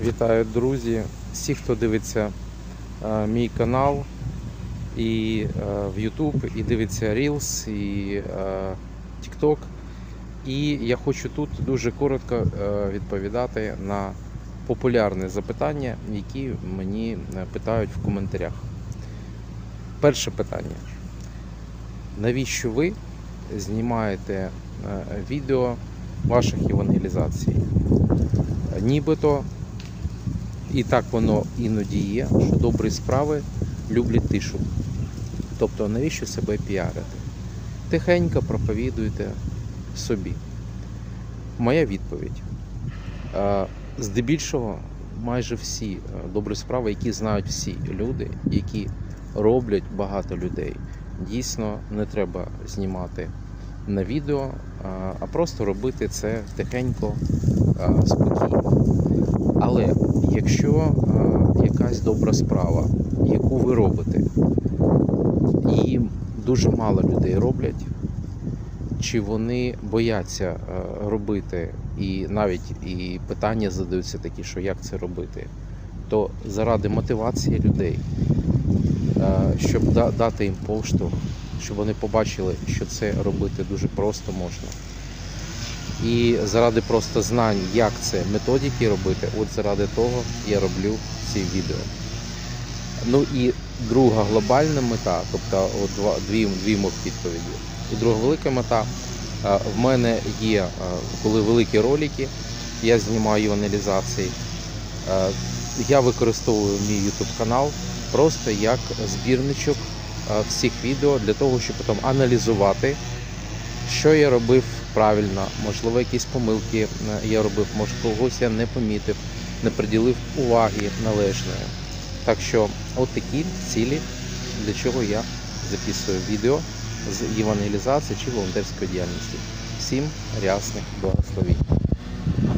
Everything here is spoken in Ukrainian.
Вітаю, друзі! Всі, хто дивиться е, мій канал і е, в YouTube, і дивиться Reels, і е, TikTok. І я хочу тут дуже коротко е, відповідати на популярні запитання, які мені е, питають в коментарях. Перше питання. Навіщо ви знімаєте е, відео ваших евангелізацій? Нібито і так воно іноді є, що добрі справи люблять тишу. Тобто, навіщо себе піарити? Тихенько проповідуйте собі. Моя відповідь. Здебільшого, майже всі е, добрі справи, які знають всі люди, які роблять багато людей, дійсно не треба знімати на відео, а просто робити це тихенько, спокійно. Але якщо якась добра справа, яку ви робите, і дуже мало людей роблять, чи вони бояться робити, і навіть і питання задаються такі, що як це робити, то заради мотивації людей, щоб дати їм поштовх, щоб вони побачили, що це робити дуже просто можна. І заради просто знань, як це методики робити, от заради того я роблю ці відео. Ну і друга глобальна мета, тобто два, дві, дві моїх відповіді. І друга велика мета. е, В мене є, е, коли великі ролики, я знімаю аналізації. Е, Я використовую мій YouTube канал просто як збірничок всіх відео для того, щоб потім аналізувати, що я робив правильно, можливо, якісь помилки е, я робив, може когось я не помітив, не приділив уваги належної. Так що, от такі цілі, для чого я записую відео з євангелізації чи волонтерської діяльності. Всім рясних благословінь.